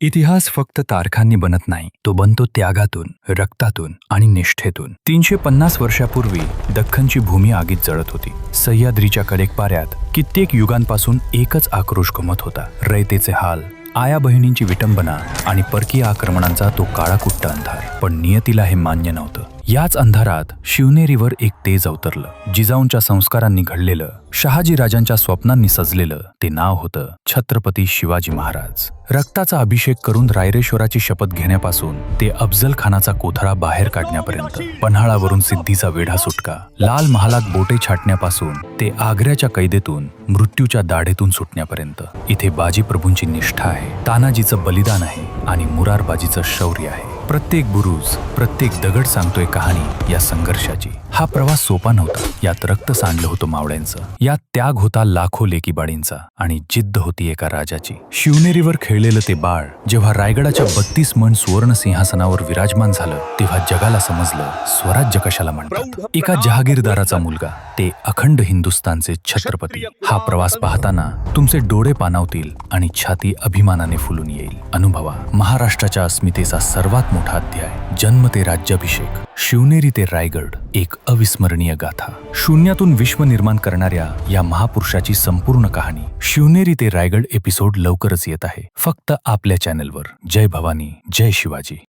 इतिहास फक्त तारखांनी बनत नाही तो बनतो त्यागातून रक्तातून आणि निष्ठेतून. तीनशे पन्नास वर्षापूर्वी दख्खनची भूमी आगीत जळत होती. सह्याद्रीच्या कडेकपाऱ्यात कित्येक युगांपासून एकच आक्रोश घुमत होता. रयतेचे हाल आया बहिणींची विटंबना आणि परकीय आक्रमणांचा तो काळाकुट्ट अंधार. पण नियतीला हे मान्य नव्हतं. याच अंधारात शिवनेरीवर एक तेज अवतरलं. जिजाऊंच्या संस्कारांनी घडलेलं शहाजी राजांच्या स्वप्नांनी सजलेलं ते नाव होतं छत्रपती शिवाजी महाराज. रक्ताचा अभिषेक करून रायरेश्वराची शपथ घेण्यापासून ते अफजल खानाचा कोथळा बाहेर काढण्यापर्यंत पन्हाळावरून सिद्धीचा वेढा सुटका लाल महालात बोटे छाटण्यापासून ते आग्र्याच्या कैदेतून मृत्यूच्या दाढेतून सुटण्यापर्यंत. इथे बाजीप्रभूंची निष्ठा आहे तानाजीचं बलिदान आहे आणि मुरारबाजीचं शौर्य आहे. प्रत्येक बुरुज प्रत्येक दगड सांगतोय कहाणी या संघर्षाची. हा प्रवास सोपा नव्हता. यात रक्त सांडलं होतं मावळ्यांचं. यात त्याग होता लाखो लेकीबाळींचा आणि जिद्द होती एका राजाची. शिवनेरीवर खेळलेलं ते बाळ जेव्हा रायगडाच्या बत्तीस मन सुवर्ण सिंहासनावर विराजमान झालं तेव्हा जगाला समजलं स्वराज्य कशाला म्हणतात. एका जहागीरदाराचा मुलगा ते अखंड हिंदुस्थानचे छत्रपती. हा प्रवास पाहताना तुमचे डोळे पाणावतील आणि छाती अभिमानाने फुलून येईल. अनुभवा महाराष्ट्राच्या अस्मितेचा सर्वात मोठा अध्याय. जन्म ते राज्याभिषेक. शिवनेरी ते रायगड एक अविस्मरणीय गाथा. शून्यातून विश्व निर्माण करणाऱ्या या महापुरुषाची संपूर्ण कहाणी. शिवनेरी ते रायगड एपिसोड लवकरच येत आहे. फक्त आपल्या चॅनेलवर जय भवानी जय शिवाजी.